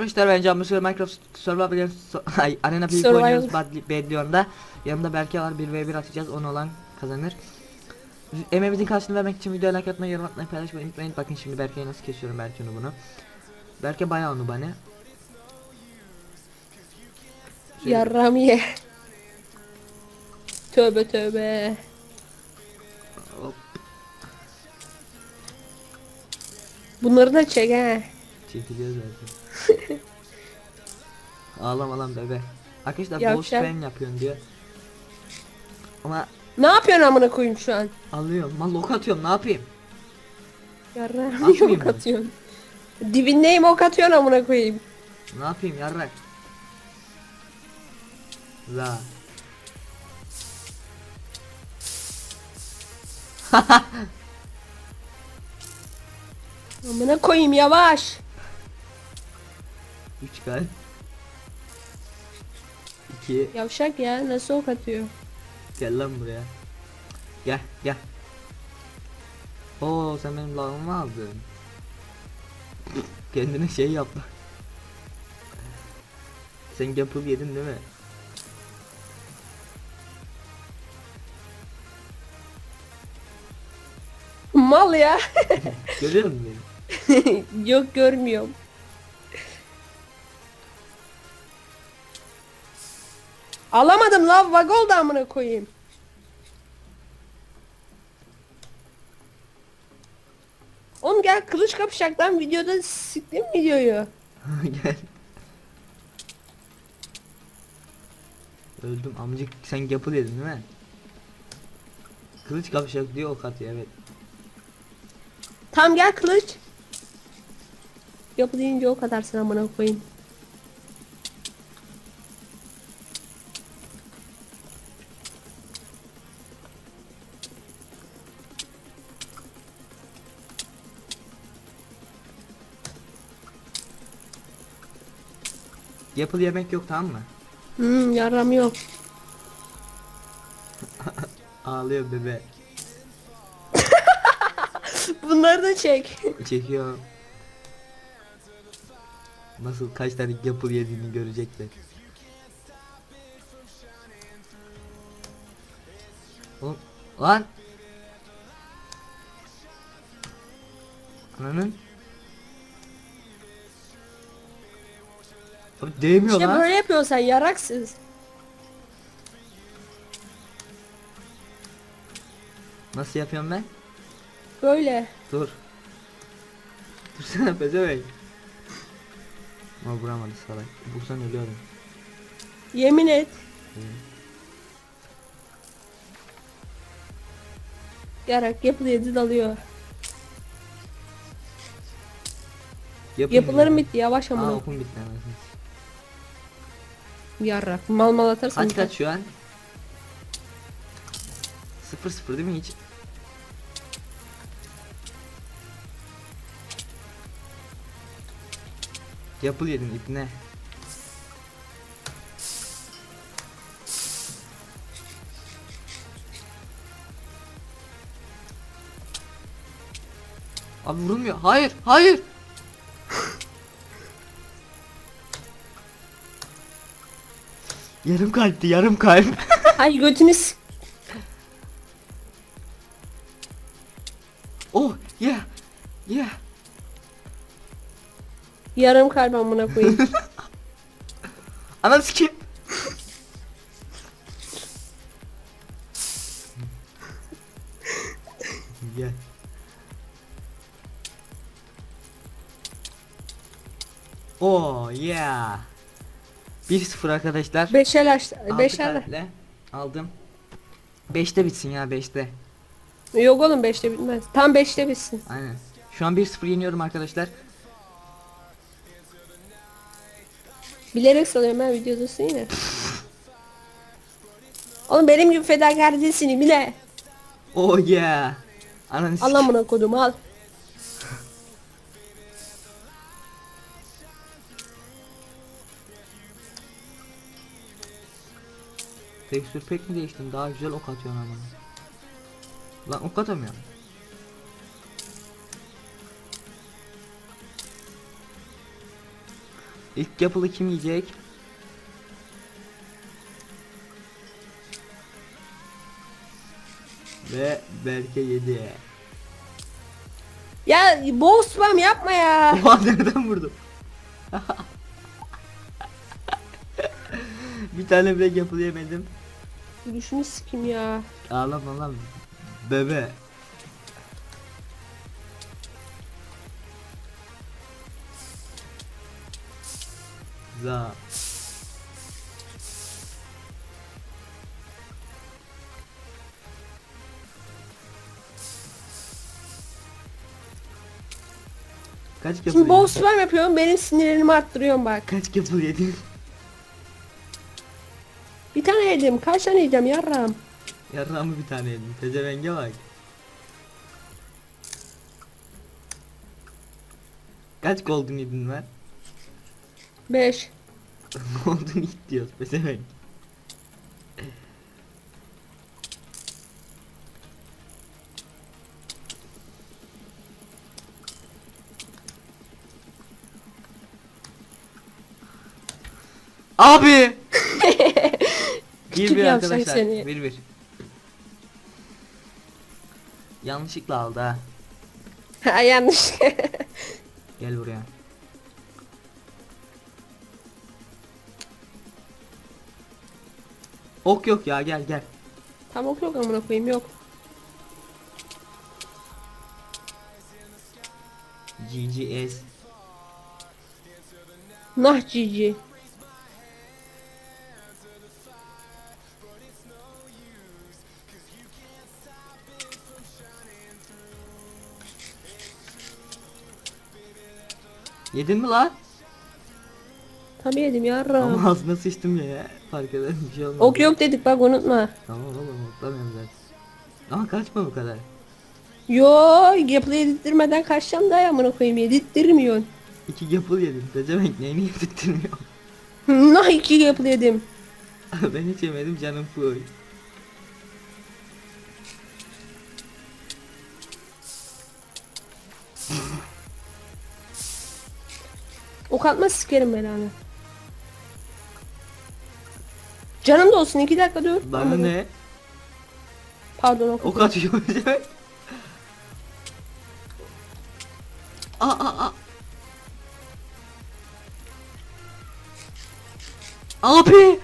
arkadaşlar ben Can Mısır Minecraft Survival Games Ay Arena Peak oynuyoruz Bad- Badlion'da Yanımda Berke var 1v1 atacağız 10 olan kazanır. Emeğimizin karşılığını vermek için videoya like atmayı, yorum atmayı, paylaşmayı unutmayın. Bakın şimdi Berke'yi nasıl kesiyorum Berke'nin bunu. Berke bayağı onu bana Şöyle- Yarram ye. Tövbe tövbe. Hop, Bunları da çek he. çekiliyor zaten Ağlama lan bebe Arkadaşlar Yavşak. spam yapıyorsun diyor Ama Ne yapıyorsun amına koyayım şu an? alıyorum lan lok atıyorum ne yapayım Yarram Atmayayım yok mı? atıyorsun. Dibindeyim ok atıyorsun amına koyayım. Ne yapayım yarrak? Za. Amına koyayım yavaş. 3 kalp. 2 Yavşak ya nasıl ok atıyor? gel lan buraya. Gel gel. Oo sen benim lavımı aldın. Kendine şey yap. Sen yapıp yedin değil mi? Mal ya. Görüyor musun beni? yok görmüyorum. Alamadım lan vag oldu amına koyayım. Oğlum gel kılıç kapışak lan videoda siktim videoyu. gel. Öldüm amcık sen yapı dedin değil mi? Kılıç kapışak diyor ok atıyor evet. Tam gel kılıç. Yapı deyince o kadar sen amına koyayım. Yapılı yemek yok tamam mı? Hmm yaram yok. Ağlıyor bebe. Bunları da çek. Çekiyor. Nasıl kaç tane yapılı yediğini görecekler. Oğlum lan. Ananın. Abi değmiyor İşte lan. böyle yapıyorsun sen yaraksız. Nasıl yapıyorum ben? Böyle. Dur. Dursana pezevenk. Ama vuramadı salak. Vursan ölüyorum. Yemin et. Yarak yapı yedi dalıyor. Yapın Yapılarım ya. bitti yavaş Aa amına. okum bitti anasını. Yarrak. Mal mal atarsan. Kaç kaç şu an? 0 0 değil mi hiç? Yapıl yedin ipne. Abi vurulmuyor. Hayır, hayır. Yarım kalpti, yarım kalp. Ay götünü s- oh, yeah. Yeah. Yarım kalp amına koyayım. Ananı sikeyim. Gel. Oh yeah. 1-0 arkadaşlar. Beşer aç. Altı Beşer. aldım. 5'te bitsin ya 5'te. Yok oğlum beşte bitmez. Tam beşte bitsin. Aynen. Şu an 1-0 yeniyorum arkadaşlar. Bilerek salıyorum ben videodasın yine. Oğlum benim gibi fedakar değilsin bile. Oh yeah. Ananı Al amına kodum al. Tekstür pek mi değiştim? Daha güzel ok atıyorsun ama. Lan ok atamıyorum. İlk yapılı kim yiyecek? Ve Berke yedi. Ya bol spam yapma ya. Oha nereden vurdum? bir tane bile yapılı yemedim. Düşünü sikim ya. Ağlama lan bebe. Za. Kaç yapılı Şimdi yedin? spam yapıyorum benim sinirlerimi arttırıyorum bak. Kaç yapılı yedin? Bir tane yedim. Kaç tane yiyeceğim yarram? Yarrağımı bir tane yedim. Tezevenge bak. Kaç golden yedin lan? 5. golden it diyoruz pezevenk. Abi! Küçük 1-1 yavşak arkadaşlar. seni. 1-1. Yanlışlıkla aldı ha. Ha yanlış. Gel buraya. Ok yok ya gel gel. Tam ok yok amına koyayım yok. GGS. Nah cici. Yedin mi lan? Tabii yedim yarram. Ama ağzına sıçtım ya. Fark eder bir şey olmadı. Ok yok dedik bak unutma. Tamam oğlum mutlamıyorum zaten. Ama kaçma bu kadar. Yo yapılı yedirtmeden kaçacağım da ya amına koyayım yedirtmiyorsun. İki yapıl yedim. Pezevenk neyini yedirtmiyor. Nah iki yapılı yedim. ben hiç yemedim canım full. Ok atma sikerim belanı. Canım da olsun iki dakika dur. Bana Amına- ne? Pardon ok. Ok atıyor. Aa aa aa. Abi!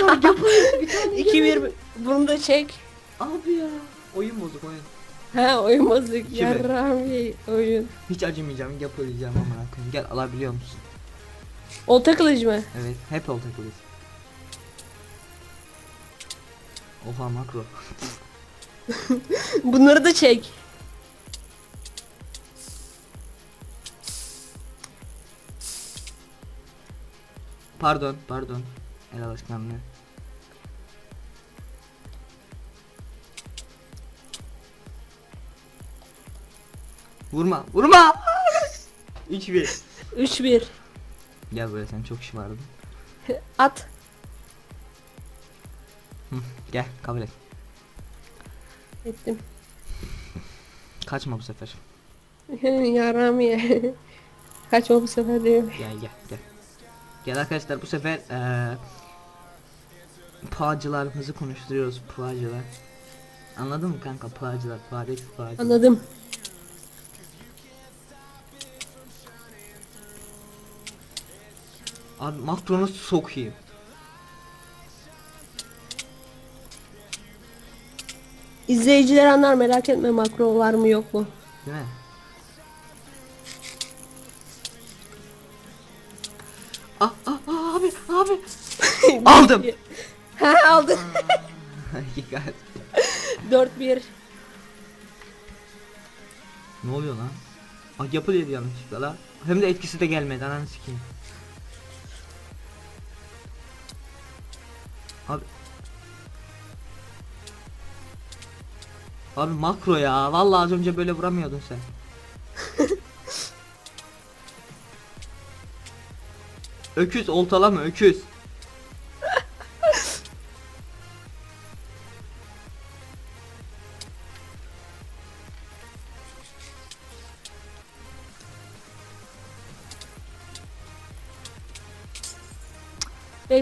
Kadar yapıl bir tane 2 yemedim. 1 bunu da çek. Abi ya. Oyun bozuk oyun. Ha oyun bozuk İki bir. yarram ye oyun. Hiç acımayacağım yapılacağım ama koyayım. Gel alabiliyor musun? Olta kılıç mı? Evet hep olta kılıç. Oha makro. Bunları da çek. Pardon pardon. El alışkanlığı. Vurma vurma. 3-1. 3 1. Gel buraya sen çok şımardın. At. Hı, gel kabul et. Ettim. Kaçma bu sefer. yarram ye. Kaçma bu sefer diyor. Gel gel gel. Gel arkadaşlar bu sefer eee Pağcılarımızı konuşturuyoruz pağcılar. Anladın mı kanka pağcılar, Paris pağcı. Anladım. Abi makronu sokayım. İzleyiciler anlar merak etme makro var mı yok mu? Değil mi? Aldım. ha aldın. Hakikat. 4 1. ne oluyor lan? Ah yapı dedi yanlışlıkla la. Hem de etkisi de gelmedi ananı sikeyim. Abi. Abi makro ya. Vallahi az önce böyle vuramıyordun sen. öküz oltalama öküz.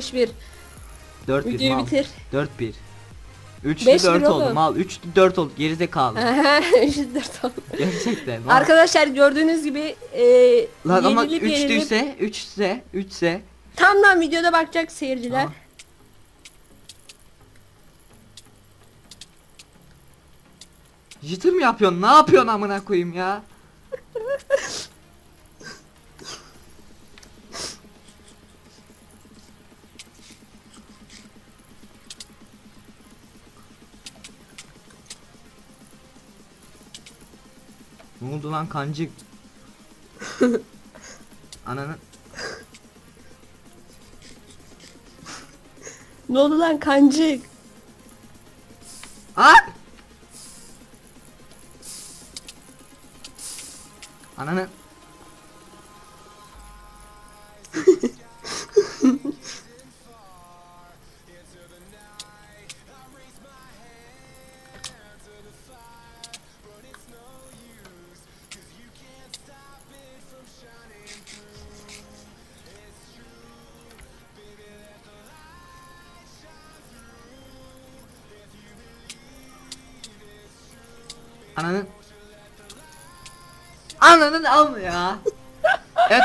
5-1. 4-1 Videoyu mal. bitir. 4-1. 3'lü Beş 4 bir oldu oğlum. mal. 3'lü 4 oldu. Gerizekalı. 3-4 oldu. Gerçekten. mal. Arkadaşlar gördüğünüz gibi e, Lan ama yenilip 3 yenilip ise 3 ise 3 ise tam da videoda bakacak seyirciler. Tamam. Jitter mi yapıyorsun? Ne yapıyorsun amına koyayım ya? oldu lan kancık? Ananı Ne oldu lan kancık? At! Ananı Ananı Ananın al ya. evet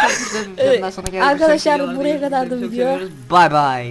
arkadaşlar geldik. arkadaşlar, buraya kadardı görüşmek video. Bye bye.